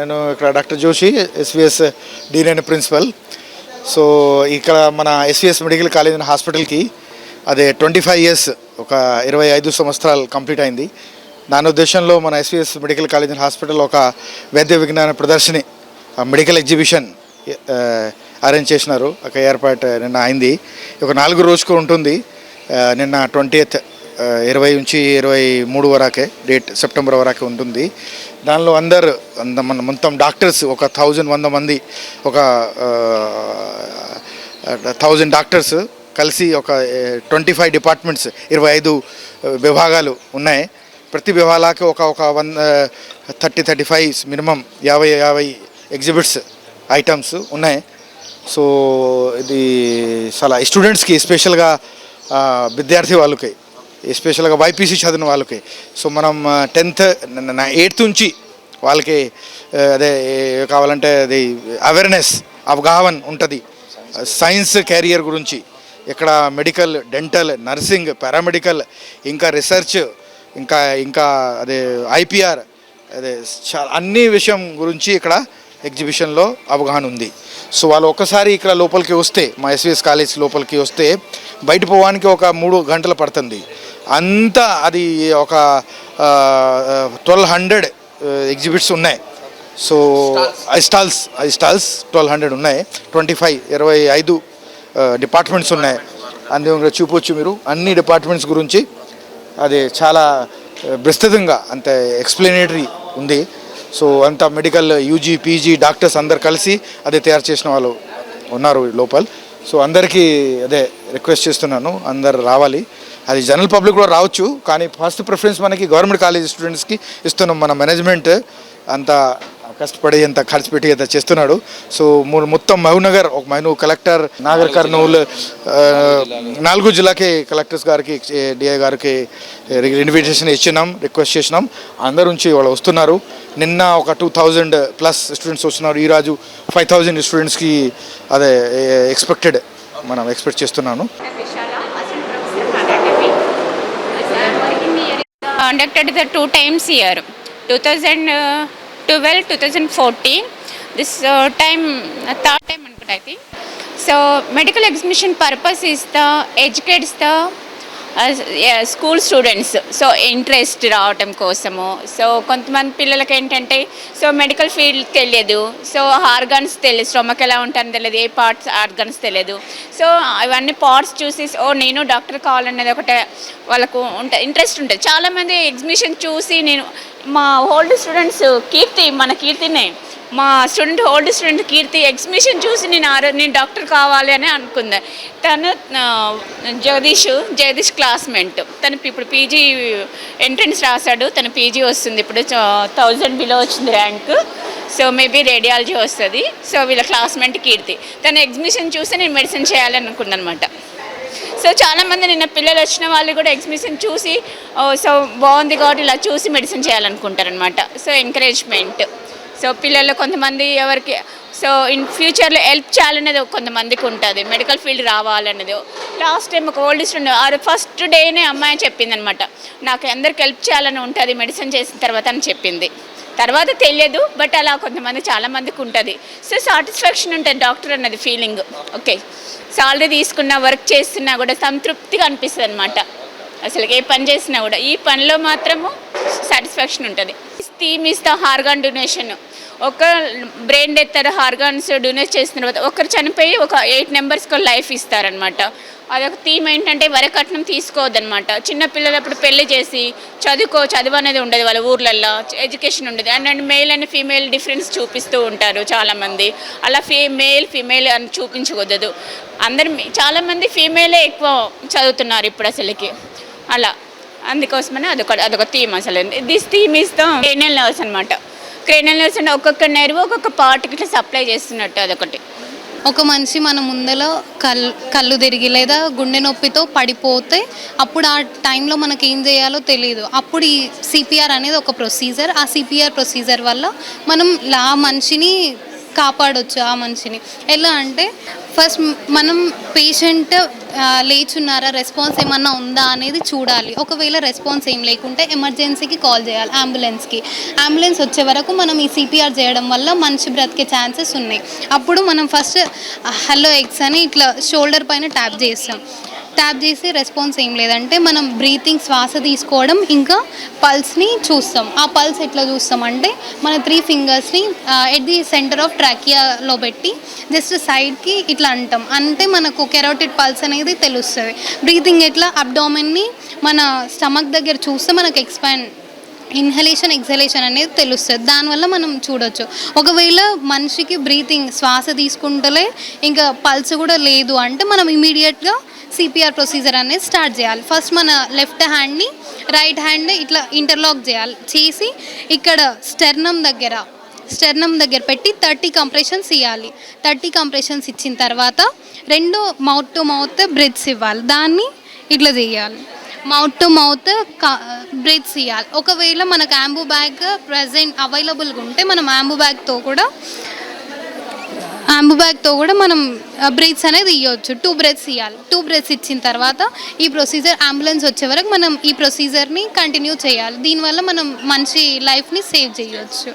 నేను ఇక్కడ doctor Joshi SVS dean and principal. So ఇక్కడ మన ఎస్విఎస్ మెడికల్ కాలేజ్ అండ్ హాస్పిటల్కి అదే ట్వంటీ ఫైవ్ ఇయర్స్ ఒక ఇరవై ఐదు సంవత్సరాలు కంప్లీట్ అయింది. దాని ఉద్దేశంలో మన SVS medical college and hospital ఒక వైద్య విజ్ఞాన ప్రదర్శని మెడికల్ ఎగ్జిబిషన్ అరేంజ్ చేసినారు. ఒక ఏర్పాటు నిన్న అయింది. ఒక నాలుగు రోజుకు ఉంటుంది. నిన్న ట్వంటీ ఇరవై నుంచి ఇరవై మూడు వరకే డేట్ సెప్టెంబర్ వరకే ఉంటుంది. దానిలో అందరు అంత మన మొత్తం డాక్టర్స్ ఒక థౌజండ్ వంద మంది ఒక థౌజండ్ డాక్టర్స్ కలిసి ఒక ట్వంటీ ఫైవ్ డిపార్ట్మెంట్స్ ఇరవై ఐదు విభాగాలు ఉన్నాయి. ప్రతి విభాగాలకు ఒక ఒక one thirty thirty five minimum యాభై యాభై ఎగ్జిబిట్స్ ఐటమ్స్ ఉన్నాయి. సో ఇది చాలా స్టూడెంట్స్కి స్పెషల్గా విద్యార్థి వాళ్ళకి ఎస్పెషల్గా వైపీసీ చదివిన వాళ్ళకి. సో మనం టెన్త్ ఎయిత్ నుంచి వాళ్ళకి అదే కావాలంటే అది అవేర్నెస్ అవగాహన ఉంటుంది. సైన్స్ క్యారియర్ గురించి. ఇక్కడ మెడికల్ డెంటల్ నర్సింగ్ పారామెడికల్ ఇంకా రీసెర్చ్ ఇంకా ఇంకా అదే ఐపీఆర్ అదే అన్ని విషయం గురించి ఇక్కడ ఎగ్జిబిషన్లో అవగాహన ఉంది. సో వాళ్ళు ఒక్కసారి ఇక్కడ లోపలికి వస్తే మా ఎస్విఎస్ కాలేజ్ లోపలికి వస్తే బయట పోవడానికి ఒక మూడు గంటలు పడుతుంది. అంతా అది ఒక ట్వెల్వ్ హండ్రెడ్ ఎగ్జిబిట్స్ ఉన్నాయి. So stalls stalls twelve hundred ఉన్నాయి. ట్వంటీ ఫైవ్ ఇరవై ఐదు డిపార్ట్మెంట్స్ ఉన్నాయి. అందులో చూపొచ్చు మీరు. అన్ని డిపార్ట్మెంట్స్ గురించి అది చాలా విస్తృతంగా అంత ఎక్స్ప్లెనేటరీ ఉంది. సో అంత మెడికల్ యూజీ పీజీ డాక్టర్స్ అందరు కలిసి అదే తయారు చేసిన వాళ్ళు ఉన్నారు లోపల. సో అందరికీ అదే రిక్వెస్ట్ చేస్తున్నాను అందరు రావాలి. అది జనరల్ పబ్లిక్ కూడా రావచ్చు కానీ ఫస్ట్ ప్రిఫరెన్స్ మనకి గవర్నమెంట్ కాలేజ్ స్టూడెంట్స్కి ఇస్తున్నాం మన మేనేజ్మెంట్ అంత కష్టపడి అంత ఖర్చు పెట్టి అంత చేస్తున్నాడు. సో మొత్తం మహబూబ్నగర్ ఒక మహబూబ్ కలెక్టర్ నాగర్ కర్నూలు నాలుగు జిల్లాకి కలెక్టర్స్ గారికి డిఐ గారికి ఇన్విటేషన్ ఇచ్చినాం రిక్వెస్ట్ చేసినాం. అందరు నుంచి వాళ్ళు వస్తున్నారు. నిన్న ఒక టూ థౌజండ్ ప్లస్ స్టూడెంట్స్ వస్తున్నారు. ఈరోజు ఫైవ్ థౌజండ్ స్టూడెంట్స్కి అదే ఎక్స్పెక్టెడ్ మనం ఎక్స్పెక్ట్ చేస్తున్నాను. Conducted the two times year two thousand twelve two thousand fourteen this time third time అనుకుంటా అయితే so medical exhibition purpose is to educates the school students so interest రావటం కోసము. So కొంతమంది పిల్లలకి ఏంటంటే సో మెడికల్ ఫీల్డ్ తెలియదు so organs తెలియదు stomach ఎలా ఉంటుందో తెలియదు ఏ పార్ట్స్ ఆర్గన్స్ తెలియదు సో అవన్నీ పార్ట్స్ చూసి ఓ నేను డాక్టర్ కావాలనేది ఒకటే వాళ్ళకు ఉంట ఇంట్రెస్ట్ ఉంటుంది. చాలామంది ఎగ్జిబిషన్ చూసి నేను మా ఓల్డ్ స్టూడెంట్స్ కీర్తి మన కీర్తినే మా student old student Keerthi exhibition చూసి నేను ఆరో నేను డాక్టర్ కావాలి అని అనుకుంది. తను ఆ, జగదీష్ జగదీష్ క్లాస్మేట్ తను ఇప్పుడు పీజీ ఎంట్రన్స్ రాశాడు. తన పీజీ వస్తుంది. ఇప్పుడు థౌజండ్ బిలో వచ్చింది ర్యాంక్ సో మేబీ రేడియాలజీ వస్తుంది. సో వీళ్ళ క్లాస్మేట్ కీర్తి. తన ఎగ్జిబిషన్ చూసి నేను మెడిసిన్ చేయాలని అనమాట సో చాలామంది నిన్న పిల్లలు వచ్చిన వాళ్ళు కూడా ఎగ్జిబిషన్ చూసి సో బాగుంది కాబట్టి ఇలా చూసి మెడిసిన్ చేయాలనుకుంటారనమాట. సో ఎంకరేజ్మెంట్ సో పిల్లలు కొంతమంది ఎవరికి సో ఇన్ ఫ్యూచర్లో హెల్ప్ చేయాలనేది కొంతమందికి ఉంటుంది. మెడికల్ ఫీల్డ్ రావాలనేది. లాస్ట్ టైం ఒక ఓల్డ్ స్టూడెంట్ ఫస్ట్ డేనే అమ్మాయి చెప్పింది అనమాట నాకు అందరికి హెల్ప్ చేయాలని ఉంటుంది మెడిసిన్ చేసిన తర్వాత అని చెప్పింది. తర్వాత తెలియదు బట్ అలా కొంతమంది చాలా మందికి ఉంటుంది. సో సాటిస్ఫాక్షన్ ఉంటుంది డాక్టర్ అన్నది ఫీలింగ్ ఓకే సాలరీ తీసుకున్నా వర్క్ చేస్తున్నా కూడా సంతృప్తిగా అనిపిస్తుంది అనమాట అసలు ఏ పని చేసినా కూడా. ఈ పనిలో మాత్రము సాటిస్ఫాక్షన్ ఉంటుంది. Theme is the organ donation ఒక బ్రెయిన్ డెత్ హార్గాన్స్ డొనేట్ చేసిన తర్వాత ఒకరు చనిపోయి ఒక ఎయిట్ మెంబర్స్కి లైఫ్ ఇస్తారనమాట. అదొక థీమ్ ఏంటంటే వరకట్నం తీసుకోవద్దనమాట. చిన్నపిల్లలప్పుడు పెళ్ళి చేసి చదువుకో చదువు అనేది ఉండదు వాళ్ళ ఊర్లల్లో ఎడ్యుకేషన్ ఉండదు. And and male and female difference చూపిస్తూ ఉంటారు చాలామంది. అలా ఫీ మేల్ ఫీమేల్ అని చూపించకూడదు. అందరు చాలామంది ఫీమేలే ఎక్కువ చదువుతున్నారు ఇప్పుడు అసలుకి. అలా. అందుకోసమనే అదొక అదొక థీమ్ అసలు. దిస్ థీమ్ ఇస్ దేనియల్ నర్స్ అనమాట క్రేనియల్ నర్వ్స్ అంటే ఒక్కొక్క నెర్వ్ ఒక్కొక్క పార్ట్కి ఇట్లా సప్లై చేస్తున్నట్టు అదొకటి. ఒక మనిషి మన ముందర కల్ కళ్ళు తిరిగి లేదా గుండె నొప్పితో పడిపోతే అప్పుడు ఆ టైంలో మనకి ఏం చేయాలో తెలియదు అప్పుడు ఈ సిపిఆర్ అనేది ఒక ప్రొసీజర్ ఆ సిపిఆర్ ప్రొసీజర్ వల్ల మనం ఆ మనిషిని కాపాడొచ్చు ఆ మనిషిని. ఎలా అంటే ఫస్ట్ మనం పేషెంట్ లేచున్నారా రెస్పాన్స్ ఏమన్నా ఉందా అనేది చూడాలి. ఒకవేళ రెస్పాన్స్ ఏం లేకుంటే ఎమర్జెన్సీకి కాల్ చేయాలి అంబులెన్స్కి. అంబులెన్స్ వచ్చే వరకు మనం ఈ సిపిఆర్ చేయడం వల్ల మనిషి బ్రతికే ఛాన్సెస్ ఉన్నాయి. అప్పుడు మనం ఫస్ట్ హలో ఎగ్స్ అని ఇట్లా షోల్డర్ పైన ట్యాప్ చేస్తాం. ట్యాప్ చేసి రెస్పాన్స్ ఏం లేదంటే మనం బ్రీతింగ్ శ్వాస తీసుకోవడం ఇంకా పల్స్ని చూస్తాం. ఆ పల్స్ ఎట్లా చూస్తాం అంటే మన త్రీ ఫింగర్స్ని ఎట్ ది సెంటర్ ఆఫ్ ట్రాకియాలో పెట్టి జస్ట్ సైడ్కి ఇట్లా అంటాం. అంటే మనకు కెరోటిడ్ పల్స్ అనేది తెలుస్తుంది. బ్రీతింగ్ ఎట్లా? అబ్డామిన్ని మన స్టమక్ దగ్గర చూస్తే మనకు ఎక్స్పాండ్ ఇన్హలేషన్ ఎక్సలేషన్ అనేది తెలుస్తుంది. దానివల్ల మనం చూడొచ్చు. ఒకవేళ మనిషికి బ్రీతింగ్ శ్వాస తీసుకుంటలే ఇంకా పల్స్ కూడా లేదు అంటే మనం ఇమీడియట్గా సిపిఆర్ ప్రొసీజర్ అనేది స్టార్ట్ చేయాలి. ఫస్ట్ మన లెఫ్ట్ హ్యాండ్ని రైట్ హ్యాండ్ ఇట్లా ఇంటర్లాక్ చేయాలి. చేసి ఇక్కడ స్టెర్నం దగ్గర స్టెర్నం దగ్గర పెట్టి థర్టీ కంప్రెషన్స్ ఇవ్వాలి థర్టీ కంప్రెషన్స్ ఇచ్చిన తర్వాత రెండు మౌత్ టు మౌత్ బ్రెత్స్ ఇవ్వాలి. దాన్ని ఇట్లా చేయాలి. మౌత్ టు మౌత్ బ్రెత్స్ ఇవ్వాలి ఒకవేళ మనకు యాంబూ బ్యాగ్ ప్రజెంట్ అవైలబుల్గా ఉంటే మనం యాంబూ బ్యాగ్తో కూడా యాంబూ బ్యాగ్తో కూడా మనం బ్రెత్స్ అనేది ఇవ్వచ్చు టూ బ్రెత్స్ ఇవ్వాలి టూ బ్రెత్స్ ఇచ్చిన తర్వాత ఈ ప్రొసీజర్ అంబులెన్స్ వచ్చే వరకు మనం ఈ ప్రొసీజర్ని కంటిన్యూ చేయాలి. దీనివల్ల మనం మంచి లైఫ్ని సేవ్ చేయవచ్చు